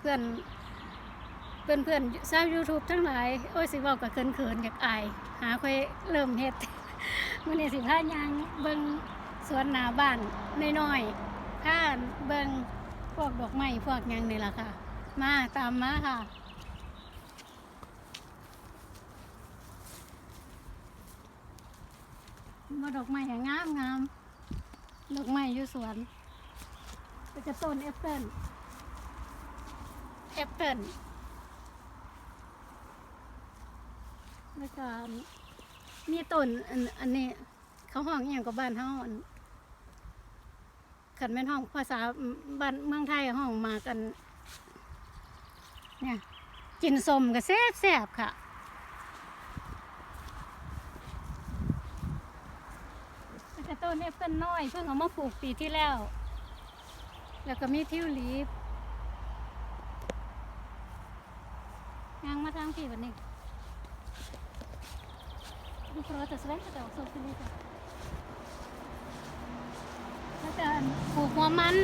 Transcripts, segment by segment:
เพื่อนเพื่อนเพื่อนสร้างยูทูบทั้งหลายโอ้ยสิเว้ากับเขินเขินๆอยากอาย หาค่อยเริ่มเฮ็ดมื้อนี้สิพายางเบิ่งสวนหน้าบ้านน้อยๆพาเบิ่งพวกดอกไม้พวกยังนี่แหละค่ะ มาตามมาค่ะมาดอกไม้อย่างงามงามดอกไม้อยู่สวนก็จะต้นแอปเปิ้ล อปเปิลแล้วก็มีต้นอันอันนี้ เขาห้องอย่างกับบ้านเขาอันขันแม่นห้องภาษาบ้านเมืองไทยห้องมากัน เนี่ยกินสมก็แซ่บแซ่บค่ะแล้วก็ต้นแอปเปิลน้อย เพิ่งเอามาปลูกปีที่แล้ว แล้วก็มีทิวลิป ยางมาทางที่วันนี้ดูโปรตสเวนก็จะออกโซฟิลิกแล้วก็อันปลูกหัวมัน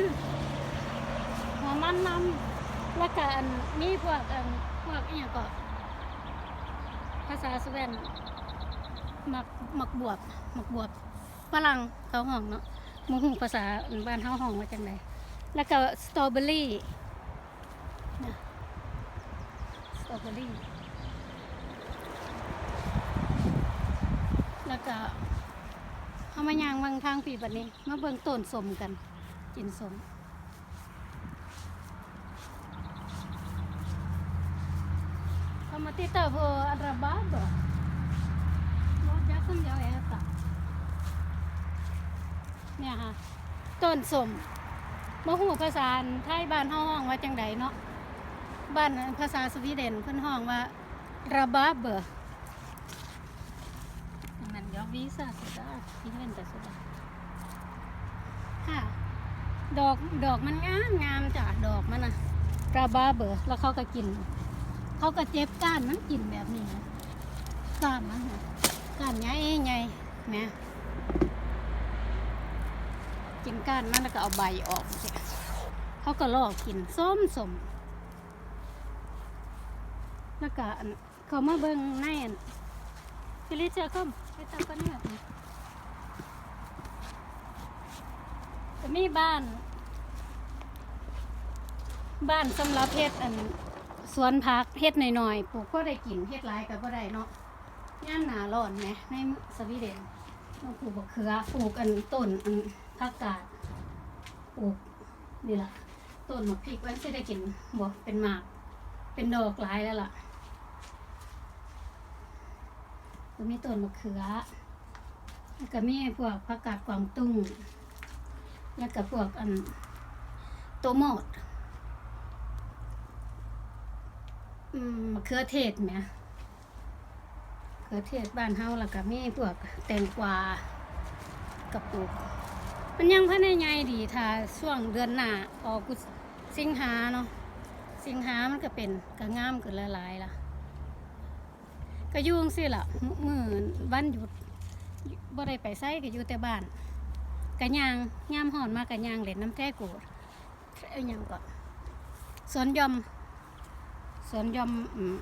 หัวมันนำแล้วก็อันมีพวกพวกอย่างก็ภาษาสเวนหมักหมักบวบหมักบวบฝรั่งเขาห้องเนาะมหูภาษาบ้านเขาห้องว่าจังไดแล้วก็สตรอเบอรี่นะสตรอเบอรี่ แล้วก็เขามายางวางทางปีแบบนี้ มาเบิ่งต้นสมกัน กินสมเขามาติดต่อพออันระบาบ่รถยักษ์ขึ้นยาวแอตะเนี่ยค่ะต้นสมมะหูภาษาไทยบ้านห้องว่าจังใดเนาะบ้านภาษาสวีเดนเพิ่นห้องว่าระบาเบอร์ มันยอกวีซ่าสุดาที่เล่นแต่สุดค่ะ ดอกดอกมันงามงามจ้ะดอกมันนะกระบาเบอร์แล้วเขาก็กิน เขาก็เจ็บก้านมันกินแบบนี้นะก้านมันน่ะก้านใหญ่ใหญ่ๆแม่กินก้านมันแล้วก็เอาใบออกเขาก็ลอกกินส้มสมแล้วก็เขามาเบิ่งในอันฟิลิเจอเข้ม ตามกันเนี่ยจะมีบ้าน บ้านสำหรับเฮ็ดอันสวนพักเฮ็ดหน่อยๆปลูกก็ได้กินเฮ็ดหลายก็บ่ได้เนาะย่านหนาร้อนไหมในสวีเดนต้องปลูกบักเขือปลูกอันต้นอันผักกาดปลูกนี่ล่ะต้นหมะพริกไว้จะได้กินบ่เป็นหมาก เป็นดอกหลายแล้วล่ะ ก็มีต้นมะเขือ แล้วก็มีพวกผักกาดกวางตุ้ง แล้วก็พวกอันโตโมดมะเขือเทศไหมเขือเทศบ้านเฮาแล้วก็มีพวกแตงกวากับปลูก มันยังพันใหญ่ดีถ้าช่วงเดือนหน้าออกกุสิงหาเนาะสิงหามันก็เป็นก็งามขึ้นหลายล่ะ ก็ยุ่งสิล่ะมือวันหยุดบ่ได้ไปไสก็อยู่แต่บ้านก็ย่างยามฮ้อนมาก็ย่างเล่นน้ำแท้โกดเอ้ยหยังก็สวนยอมสวนยอมอืม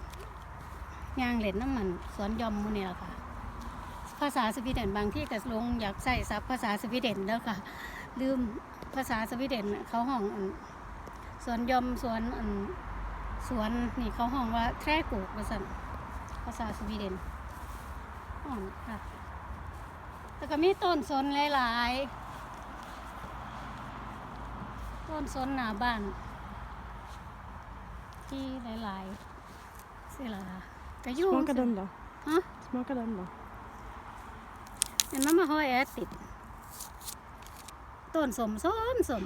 ย่างเล่นน้ำมันสวนยอมมูนี่แหละค่ะ ภาษาสวีเดนบางที่ก็ลงอยากใส่ซับภาษาสวีเดนแล้วค่ะ ลืมภาษาสวีเดนเขาห้องสวนยอมสวนสวนนี่เขาห้องว่าแทรกูกภาษา ภาษาสวีเดนอ่อนค่ะแล้วก็มีต้นสนหลายๆ ต้นสนหน้าบ้าน ที่หลายๆสิล่ะค่ะก็อยู่ Smakar den då? ฮะ Smakar den då? เห็นมันมาห้อยแอดติด ต้นสมส้มสม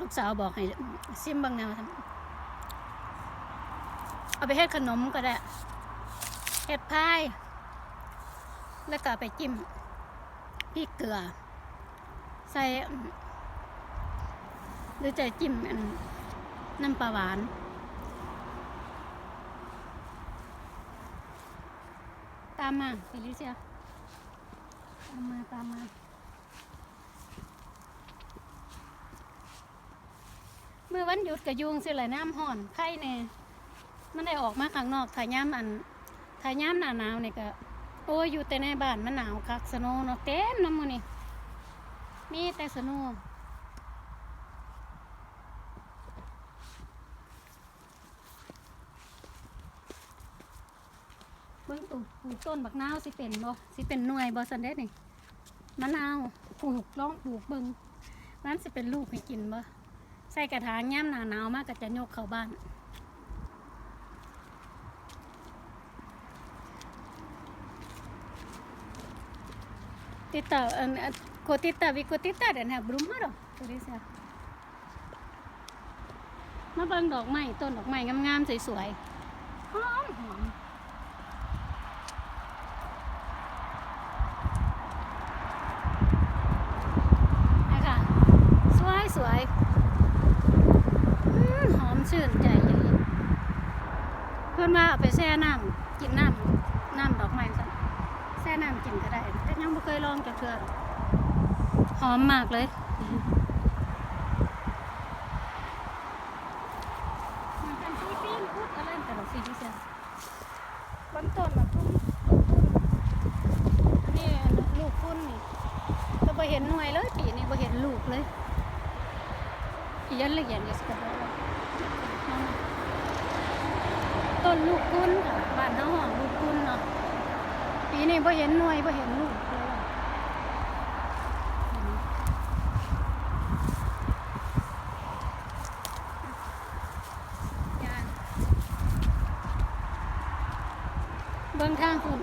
ลูกสาวบอกให้ซิมบางแนวทำเอาไปเฮ็ดขนมก็ได้เฮ็ดพายแล้วก็ไปจิ้มพริกเกลือ ใส่หรือจะจิ้มน้ำปลาหวานตามมาเฟลิเซียตามมาตามมา มื่อวันหยุดก็ยุงสิแหละน้ำห่อนไข่แน่มันได้ออกมาข้างนอกถ่ายย่ำอันถ่ายย่ำหนาหนาวนี่ยก็ โอ้ยอยู่แต่ในบ้านมันหนาวคักสโนว์เนาะเต็มน้ำมือนี่มีแต่สโนว์เบิ่งตูปลูกต้นบักนาวสิเป็นบ่สิเป็นหน่วยบ่สันเด็ดนี่มะนาวปลูกลองปลูกเบิ่งนั้นสิเป็นลูกให้กินบ่ ใส่กระถางย่ำหนาหนาวมากก็จะยกเข้าบ้าน Tita, an, at, ko tita, vi ko tita den här blommor då. Ska vi se. มาเบิ่งดอกไม้ต้นดอกไม้งามๆสวยๆหอมหอมนี่ค่ะ สวยสวยอืมหอมชื่นใจอย่างนี้เพื่อนว่าเอาไปแช่น้ำกินน้ำน้ำดอกไม้ซะแช่น้ำกินก็ได้แต่ยังไม่เคยลองจะเทื่อหรอกหอมมากเลยมันเป็นปีปีนพูดอะไรแต่ละสีที่เสียบางต้นแบบพุ่มอันนี่ลูกพุ่นนี่ก็บ่เห็นหน่วยเลยปีนี้บ่เห็นลูกเลยอียันละเอียดอยู่สกปรก ต้นลูกพุ่นค่ะบ้านเฮาห้องลูกพุ่นเนาะปีนี้พ่เห็นหน่วยพ่เห็นลูกเลยว่ะย่างเบิ่งทางคุณ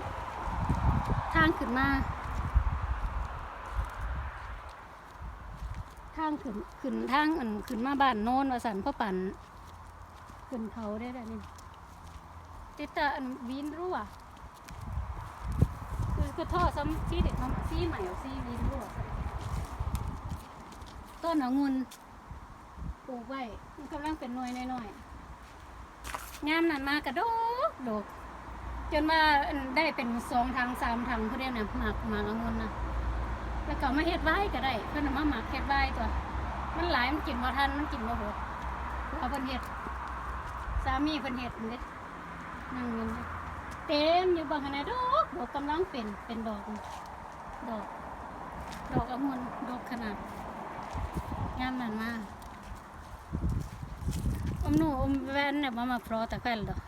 ทางขึ้นมาทางขึ้นขึ้นทางอันขึ้นมาบ้านโน้นว่าสันพ่อปั่นขึ้นเขาได้แล้วนี่ ติดแต่อันวินรู้อะคือคือท่อซ้ำซีเด็ดซ้ำซีใหม่ซีวินรั่วต้นองุ่นปลูกไว้มันกำลังเป็นหน่วยน้อยๆงามนั่นมากระโดกโดกจนว่าได้เป็นสองทางสามทางเพื่อนนะหมากหมากองุ่นนะแล้วก็มาเฮ็ดไว้ก็ได้ เพื่อนมาหมักเฮ็ดไว้ตัว มันหลายมันกินบ่ทันมันกินบ่หมดเอาเพิ่นเฮ็ดสามีเพิ่นเฮ็ดเด้นั่งเงินเด้ เต็มอยู่บางขนาดอกดอกกำลังเป็นเป็นดอก ดอก ดอกองุ่นดอกขนาดงามนั่นมากอมหนูอมแวนเนี่ยมามาพรอแต่แค่ดอก